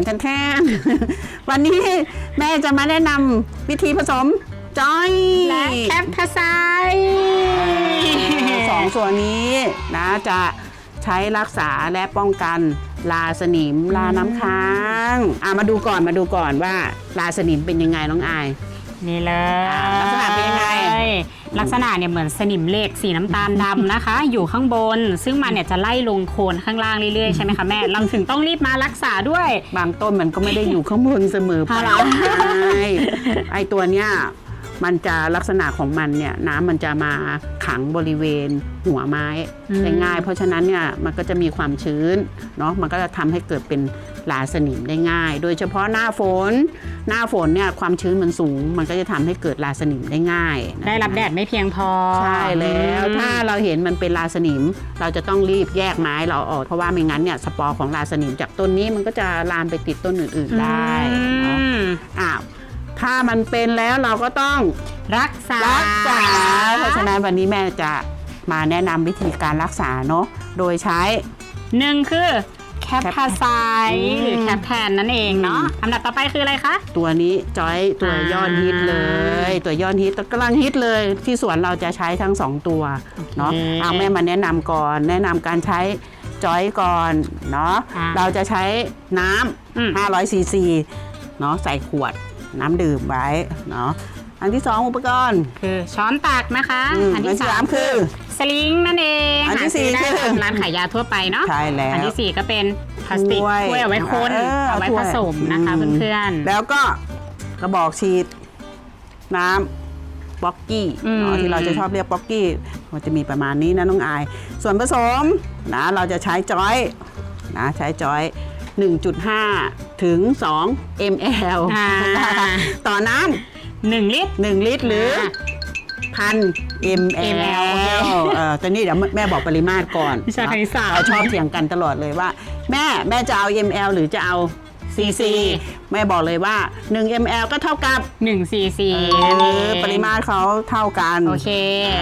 นแทนแทนวันนี้แม่จะมาแนะนำวิธีผสมจอยและแคปทัสไซสองส่วนนี้นะจะใช้รักษาและป้องกันลาสนิมลาน้ำค้างอะมาดูก่อนมาดูก่อนว่าลาสนิมเป็นยังไงน้องอายนี่เลยอ่าลักษณะเป็นยังไง ลักษณะเนี่ยเหมือนสนิมเหล็กสีน้ำตาลดำนะคะ อยู่ข้างบน ซึ่งมันเนี่ยจะไล่ลงโคนข้างล่างเรื่อยๆใช่ไหมคะแม่เราถึงต้องรีบมารักษาด้วย บางต้นมันก็ไม่ได้อยู่ข้างบนเสมอไปเอาเหรอใช่ไอตัวเนี้ยมันจะลักษณะของมันเนี่ยน้ำมันจะมาขังบริเวณหัวไม้ได้ง่าย เพราะฉะนั้นเนี่ยมันก็จะมีความชื้นเนาะมันก็จะทำให้เกิดเป็น ลาสนิมได้ง่าย โดยเฉพาะหน้าฝน หน้าฝนเนี่ยความชื้นมันสูง มันก็จะทำให้เกิดลาสนิมได้ง่ายนะคะได้รับแดดไม่เพียงพอ ใช่แล้วอืมถ้าเราเห็นมันเป็นลาสนิม เราจะต้องรีบแยกไม้เราออกเพราะว่าไม่งั้นเนี่ยสปอร์ของลาสนิมจากต้นนี้มันก็จะลามไปติดต้นอื่นๆได้เนาะอืมอ้าวถ้ามันเป็นแล้วเราก็ต้องรักษารักษา เพราะฉะนั้นวันนี้แม่จะมาแนะนำวิธีการรักษาเนาะโดยใช้หนึ่งคือ แคปทัสไซอืมหรือแคปแทนนั่นเองเนาะอันดับต่อไปคืออะไรคะ ตัวนี้จอยตัวอ่ายอดฮิตเลย ตัวยอดฮิตกำลังฮิตเลยที่สวนเราจะใช้ทั้งสองตัวเนาะโอเคเอาแม่มาแนะนำก่อน แนะนำการใช้จอยก่อนเนาะอ่าเราจะใช้น้อืมำ500ซีซีเนาะใส่ขวดน้ำดื่มไว้เนาะ อันที่สองอุปกรณ์ คือช้อนตักนะคะอ,อันที่สามคือสลิงนั่นเองอันที่สี่คือร้านขายยาทั่วไปเนาะใช่แล้ว อันที่สี่ก็เป็นพลาสติกถ้วยถ้วยเอาไว้คนเอาไว้ผสมนะคะเพื่อนๆ แล้วก็กระบอกฉีด น้ำป๊อกกี้ที่เราจะชอบเรียกป๊อกกี้มันจะมีประมาณนี้นะน้องอาย ส่วนผสมนะเราจะใช้จอยนะใช้จอย 1.5 ถึง 2 ml อ่า ต่อน้ำ 1 ลิตร 1 ลิตรหรือพัน ml เออตอนนี้เดี๋ยวแม่บอกปริมาตรก่อนวิชาคณิตศาสตร์ เราชอบเถียงกันตลอดเลยว่า แม่แม่จะเอา ml หรือจะเอา cc แม่บอกเลยว่า 1 ml ก็เท่ากับหนึ่งซีซีเออปริมาตรเขาเท่ากันโอเค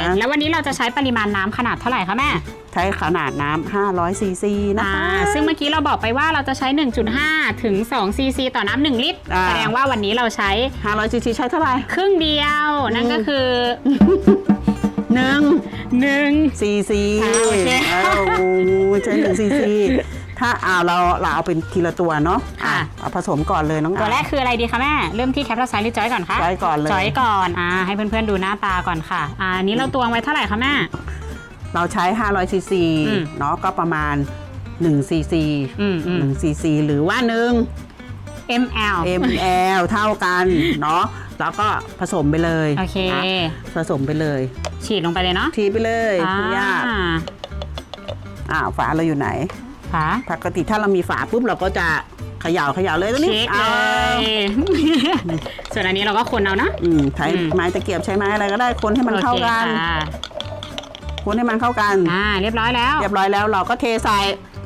นะแล้ววันนี้เราจะใช้ปริมาณน้ำขนาดเท่าไหร่คะแม่ ใช้ขนาดน้ำ500ซีซีนะอ่าคะ ซึ่งเมื่อกี้เราบอกไปว่าเราจะใช้ 1.5 ถึง2ซีซีต่อน้ำหนึ่งลิตร อ่า แสดงว่าวันนี้เราใช้500ซีซีใช้เท่าไหร่ ครึ่งเดียว นั่นก็คือ 1 1ซีซีอ่าโอเคใช้1ซีซี ถ้าเอาเราเราเอาเป็นทีละตัวเนาะค่ะ อะเอาผสมก่อนเลยน้องตัวแรอะกคืออะไรดีคะแม่ เริ่มที่แคปทัสไซหรือจอยก่อนคะจอยก่อนเลย จอยก่อนอ่าให้เพื่อนๆดูหน้าตาก่อนค่ะอ่าอันนี้เราตวงไว้เท่าไหร่คะแม่ เราใช้ 500ซีซีอืม เนาะก็ประมาณ1ซีซีอืมอืม 1ซีซีหรือว่า1 ml ml เท่ากันเนาะแล้วก็ผสมไปเลยโอเค นะผสมไปเลย ฉีดลงไปเลยเนาะทีไปเลยอ่าไม่ยากอ้าวฝาเราอยู่ไหน คะ ปกติถ้าเรามีฝาปุ๊บเราก็จะเขย่าเขย่าเลยตัวนี้เช็คเลยส่วนอันนี้เราก็คนเอานะ อืมใช้ไม้ตะเกียบใช้ไม้อะไรก็ได้คนให้มันเข้ากันคนให้มันเข้ากัน อ่าเรียบร้อยแล้วเรียบร้อยแล้วเราก็เทใส่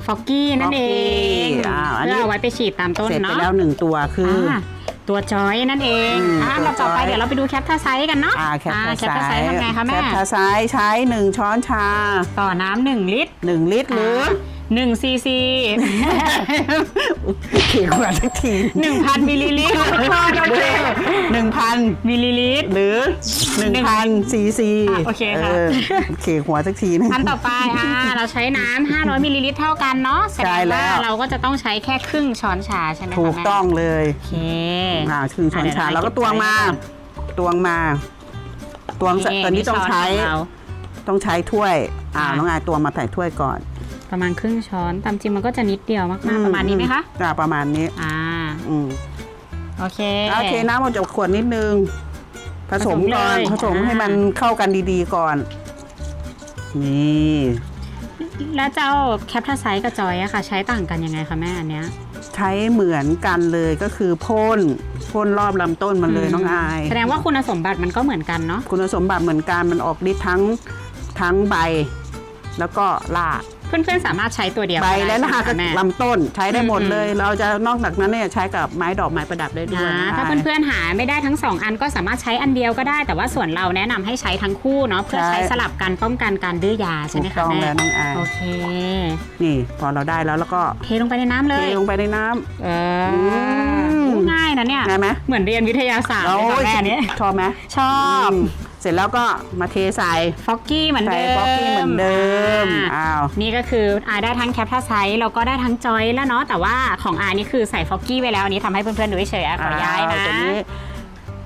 ฟอกกี้นั่นเองอันนี้เอาไว้ไปฉีดตามต้นเสร็จนาะแล้วหนึ่งตัวคือตัวจอยนั่นเองอืมอ่าต่อไปเดี๋ยวเราไปดูแคปท่าไซส์กันเนาะแคปทาไซส์ทำไงคะแม่ แคปทาไซส์ใช้หนึ่งช้อนชาต่อน้ำหนึ่งลิตร หนึ่งลิตรหรือ หนึ่งซีซีเขียนมาสักทีหนึ่งพันมิลลิลิตรหนึ่งพันมิลลิลิตร หรือหนึ่งพันซีซีโอเคค่ะ เขียนหัวสักทีนึง อันต่อไปอะเราใช้น้ำห้าร้อยมิลลิลิตรเท่ากันเนาะแสดใช่งแล้วาเราก็จะต้องใช้แค่ครึ่งช้อนชาใช่ไหมคะถูกต้องเลยโอเค อ่าคือช้อนชาเราแล้วก็ตวงมาตวงมา ตวงตอนนี้ต้องใช้ต้องใช้ถ้วย อ่าน้องอายตวงมาใส่ถ้วยก่อน ประมาณครึ่งช้อนตามจริงมันก็จะนิดเดียวมากๆประมาณนี้ไหมคะอ่าประมาณนี้ อ่า อืมโอเคโอเคน้ำออกจากขวดนิดนึง ผสมก่อนผผสสมมเลยให้มันเข้ากันดีๆก่อน นี่แล้วเจ้าแคปทัสไซกับจอยอะค่ะ ใช้ต่างกันยังไงคะแม่อันเนี้ยใช้เหมือนกันเลยก็คือพ่นพ่นรอบลำต้นมันเลยน้องอาย แสดงว่าคุณสมบัติมันก็เหมือนกันเนาะคุณสมบัติเหมือนกันมันออกฤทธิ์ทั้งทั้งใบ แล้วก็ราก เพื่อนๆสามารถใช้ตัวเดียวใบและหน้าก็ก็ได้ใช่ไหมคะแม่ ลำต้นใช้ได้หมดอืมเลย เราจะนอกจากนั้นเนี่ยใช้กับไม้ดอกไม้ประดับได้ด้วยอ่านะถ้าเพื่อนๆหาไม่ได้ทั้งสองอันก็สามารถใช้อันเดียวก็ได้ แต่ว่าส่วนเราแนะนำให้ใช้ทั้งคู่เนาะเพื่อใช้สลับกันป้องกันการดื้อยาใช่ถูไหมกคะต้องแม่ แล้วน้องอายโอเค นี่ พอเราได้แล้วแล้วก็เทลงไปในน้ำเลเทยลงไปในน้ำเออมง่ายนะเนี่ยง่ายไหมเหมือนเรียนวิทยาศาสตร์เลยค่ะแม่เนี้ยชอบไหมชอบอืม เสร็จแล้วก็มาเทใส่ฟอกกี้เหมือนใส่เดิมป๊อปปี้เหมือนเดิมอ่าอ้าวนี่ก็คืออาได้ทั้งแคปทัสไซส์แล้วก็ได้ทั้งจอยแล้วเนาะแต่ว่าของอานี่คือใส่ฟอกกี้ไว้แล้วอันนี้ทำให้เพื่อนๆดูเฉยๆอะขอย้ายนะวตัวนี้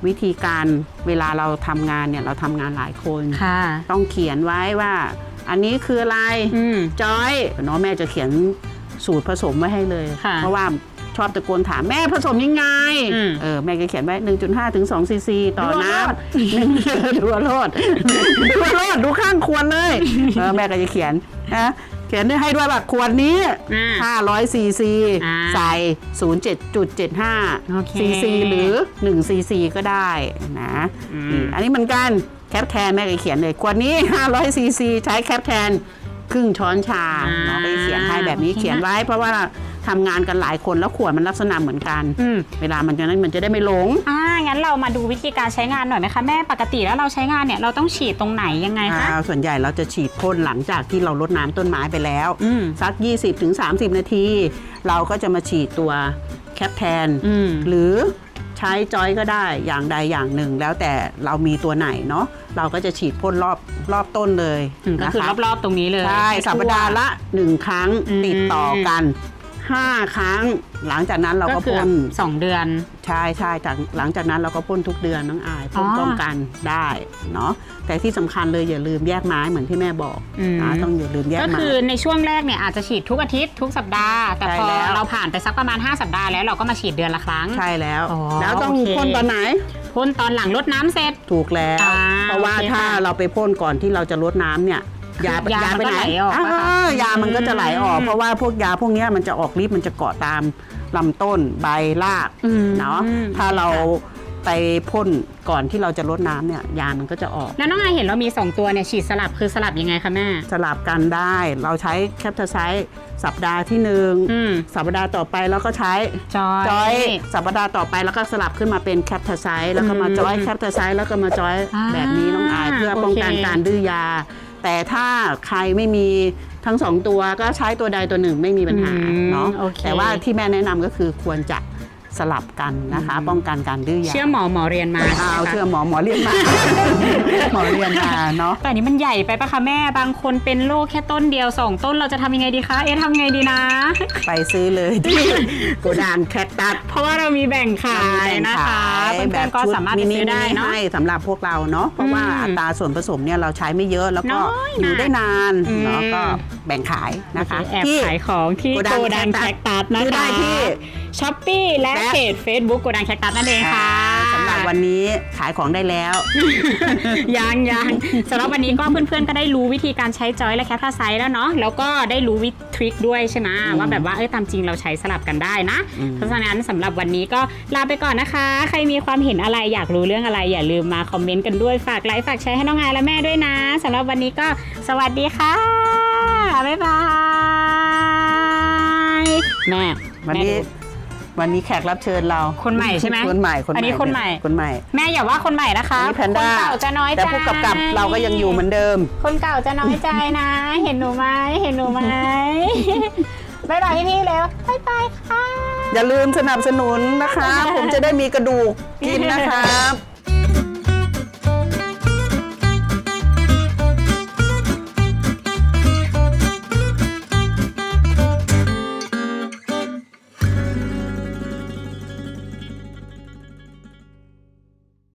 วิธีการเวลาเราทำงานเนี่ยเราทำงานหลายคนค่ะต้องเขียนไว้ว่า อันนี้คืออะไรอืมจอยเนาะแม่จะเขียนสูตรผสมไว้ให้เลยค่ะเพราะว่า ชอบตะโกนถามแม่ผสมยังไง อืมเออ แม่ก็เขียนไว้ 1.5 ถึง2ซีซีต่อดูน้รอดำหนึ่งดูรอดดูรอดดูข้างควรเลยเออแม่ก็จะเขียนนะเขียนให้ด้วยว่าขวดนี้ อ่า500ซีซีอ่าใส่07.75โอเคซีซีหรือ1ซีซีก็ได้นะอืม นี่อันนี้เหมือนกันแคปแทนแม่ก็เขียนเลยขวดนี้ 500ซีซีใช้แคปแทนครึ่งช้อนชา อ่าเนาะไปเขียนให้แบบนี้โอเคเขียนไว้เพราะว่า ทำงานกันหลายคนแล้วขวดมันลักษณะเหมือนกันอืมเวลามันจะนั้นมันจะได้ไม่หลงอ่างั้นเรามาดูวิธีการใช้งานหน่อยไหมคะแม่ปกติแล้วเราใช้งานเนี่ยเราต้องฉีดตรงไหนยังไงคะอ่าส่วนใหญ่เราจะฉีดพ่นหลังจากที่เรารดน้ำต้นไม้ไปแล้วอืมสัก 20-30 นาที เราก็จะมาฉีดตัวแคปแทนอืมหรือใช้จอยก็ได้อย่างใดอย่างหนึ่ง แล้วแต่เรามีตัวไหนเนาะเราก็จะฉีดพ่นรอบรอบต้นเลยอืมก็คือนะะรอบๆตรงนี้เลยใช่ให้ทั่วสัปดาห์ละ1ครั้งอืมติดต่อกัน 5 ครั้ง หลังจากนั้นเราก็ก็คือพ่นสองเดือน ใช่ใช่จากหลังจากนั้นเราก็พ่นทุกเดือนน้องอายพ่นอ๋อป้องกันได้เนาะแต่ที่สำคัญเลยอย่าลืมแยกไม้เหมือนที่แม่บอกอืม นะต้องอย่าลืมแยกก็ไม้ คือในช่วงแรกเนี่ยอาจจะฉีดทุกอาทิตย์ทุกสัปดาห์ แต่ใช่พอแล้ว เราผ่านไปสักประมาณ 5 สัปดาห์แล้วเราก็มาฉีดเดือนละครั้ง ใช่แล้ว อ๋อแล้วต้องโอเค พ่นตอนไหน พ่นตอนหลังรดน้ำเสร็จ ถูกแล้ว อ่าเพราะว่าโอเคถ้าค่ะเราไปพ่นก่อนที่เราจะลดน้ำเนี่ย ยายามันไปก็ไหนไหลออกปะคะอ่ายามันก็จะไหลออก อืม เพราะว่าพวกยาพวกเนี้ยมันจะออกฤทธิ์มันจะเกาะตามลำต้นใบรากอืมเนาะถ้าเราไปพ่นก่อนที่เราจะลดน้ำเนี่ยยามันก็จะออก แล้วน้องอายเห็นเรามี 2 ตัวเนี่ยฉีดสลับคือสลับยังไงคะแม่ สลับกันได้เราใช้แคปเทอร์ไซส์สัปดาห์ที่หนึ่งอืมสัปดาห์ต่อไปแล้วก็ใช้จอย จอยสัปดาห์ต่อไปแล้วก็สลับขึ้นมาเป็นแคปเทอร์ไซส์แล้วก็มาจอยอืมแคปเทอร์ไซส์แล้วก็มาจอยอ่าแบบนี้น้องอายเพื่อป้องกันโอเค การดื้อยา แต่ถ้าใครไม่มีทั้งสองตัวก็ใช้ตัวใดตัวหนึ่งไม่มีปัญหาอืมเนาะโอเค แต่ว่าที่แม่แนะนำก็คือควรจะ สลับกันนะคะ ป้องกันการดื้อยาเชื่อหมอหมอเรียนมาอ้าวใช่ไหมคะเชื่อหมอหมอเรียนมา หมอเรียนมาเนาะ แต่อันนี้มันใหญ่ไปปะคะแม่บางคนเป็นโรคแค่ต้นเดียวสองต้นเราจะทำยังไงดีคะ เอ๊ะทำไงดีนะ ไปซื้อเลยที่โกดังแคคตัส เพราะว่าเรามีแบ่งขายนะคะเพื่อนๆก็สามารถไปซื้อได้เนาะให้สำหรับพวกเราเนาะเพราะว่าอืมอัตราส่วนผสมเนี่ยเราใช้ไม่เยอะแล้วก็น้อยอยู่นะได้นานเนาะอืมก็แบ่งขายนะคะ แอบที่ขายของที่โกโกดัดังงแคคตัสนะซื้อได้คะที่ ช้อปปี้และและเพจ Facebook โกดังแคคตัสนั่นเองค่ะสำหรับวันนี้ขายของได้แล้ว ยังยังสำหรับวันนี้ก็เพื่อนๆก็ได้รู้วิธีการใช้จอยและแคปทัสไซส์แล้วเนาะแล้วก็ได้รู้วิธีทริคด้วยใช่ไหมอืมว่าแบบว่าเอ้ยตามจริงเราใช้สลับกันได้นะอืมเพราะฉะนั้นสำหรับวันนี้ก็ลาไปก่อนนะคะ ใครมีความเห็นอะไรอยากรู้เรื่องอะไร อย่าลืมมาคอมเมนต์กันด้วยฝากไลค์ฝากแชร์ให้น้องอายและแม่ด้วยนะสำหรับวันนี้ก็สวัสดีค่ะ บ๊ายบายแม่วันนี้แม่ดู วันนี้แขกรับเชิญเราคนใหม่ใช่ไหมคนใหม่คนใหม่อันนี้คนใหม่คนใหม่ แม่อย่าว่าคนใหม่นะคะนี่แพนคด้านเก่าจะน้อยใจแต่ผู้กำกับเราก็ยังอยู่เหมือนเดิม คนเก่าจะน้อยใจนะ เห็นหนูไหมเห็นหนูไหมบายบายพี่ๆแล้วบายบายค่ะ อย่าลืมสนับสนุนนะคะ ผมจะได้มีกระดูกกินนะครับ